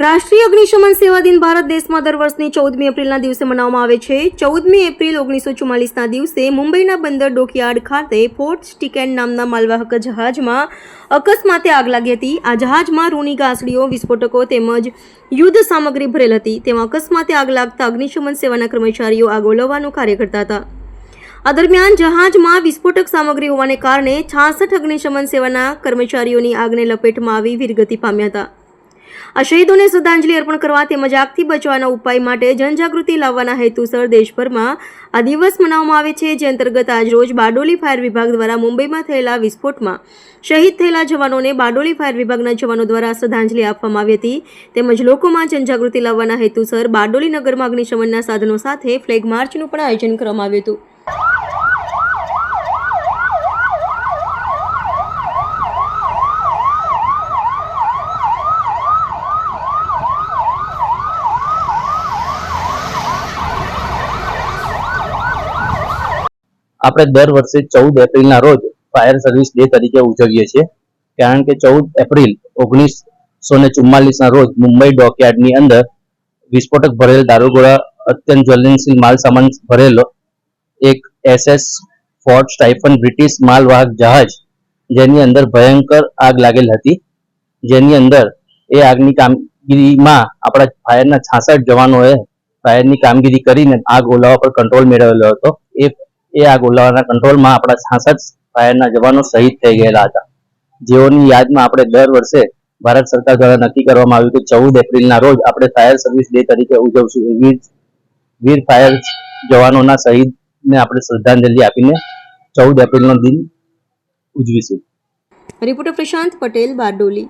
રાષ્ટ્રીય અગ્નિશમન સેવા દિન ભારત દેશમાં દર વર્ષની ચૌદમી એપ્રિલના દિવસે મનાવવામાં આવે છે. ચૌદમી એપ્રિલ ઓગણીસો ચુમ્માલીસના દિવસે મુંબઈના બંદર ડોકયાર્ડ ખાતે ફોર્ટ સ્ટીકેન નામના માલવાહક જહાજમાં અકસ્માતે આગ લાગી હતી. આ જહાજમાં રૂની ગાંસડીઓ વિસ્ફોટકો તેમજ યુદ્ધ સામગ્રી ભરેલ હતી. તેમાં અકસ્માતે આગ લાગતા અગ્નિશમન સેવાના કર્મચારીઓ આગ ઓલવવાનું કાર્ય કરતા હતા. આ દરમિયાન જહાજમાં વિસ્ફોટક સામગ્રી હોવાને કારણે છાસઠ અગ્નિશમન સેવાના કર્મચારીઓની આગને લપેટમાં આવી વીરગતિ પામ્યા હતા. આ શહીદોને શ્રદ્ધાંજલિ અર્પણ કરવા તેમજ આગથી બચવાના ઉપાય માટે જનજાગૃતિ લાવવાના હેતુસર દેશભરમાં આ દિવસ મનાવવામાં આવે છે, જે અંતર્ગત આજરોજ બારડોલી ફાયર વિભાગ દ્વારા મુંબઈમાં થયેલા વિસ્ફોટમાં શહીદ થયેલા જવાનોને બારડોલી ફાયર વિભાગના જવાનો દ્વારા શ્રદ્ધાંજલિ આપવામાં આવી હતી. તેમજ લોકોમાં જનજાગૃતિ લાવવાના હેતુસર બારડોલી નગરમાં અગ્નિશમનના સાધનો સાથે ફ્લેગ માર્ચનું પણ આયોજન કરવામાં આવ્યું હતું. આપણે દર વર્ષે ચૌદ એપ્રિલના રોજ ફાયર સર્વિસ ડે તરીકે ઉજવીએ છીએ. કારણ કે ચૌદ એપ્રિલ ઓગણીસો ને ચુમ્માલીસના રોજ મુંબઈ ડોકયાર્ડની અંદર વિસ્ફોટક ભરેલ દારૂગોળા, અત્યંત જ્વલનશીલ માલ સામાન ભરેલો એક એસએસ ફોર્ટ સ્ટાઇફન બ્રિટિશ માલવાહક જહાજ, જેની અંદર ભયંકર આગ લાગેલ હતી. જેની અંદર એ આગની કામગીરીમાં આપણા ફાયરના છાસઠ જવાનોએ ફાયરની કામગીરી કરીને આગ ઓલાવા પર કંટ્રોલ મેળવેલો હતો. એ એ આગ ઓલાવવાના કંટ્રોલમાં આપણા છાસઠ ફાયરના જવાનો શહીદ થઈ ગયેલા હતા. જેઓની યાદમાં આપણે દર વર્ષે ભારત સરકાર દ્વારા નક્કી કરવામાં આવ્યું કે ચૌદ એપ્રિલના રોજ આપણે ફાયર સર્વિસ ડે તરીકે ઉજવશું વીર વીર ફાયર જવાનોના શહીદને આપણે શ્રદ્ધાંજલિ આપીને ચૌદ એપ્રિલનો દિન ઉજવીશું. રિપોર્ટર પ્રશાંત પટેલ બારડોલી.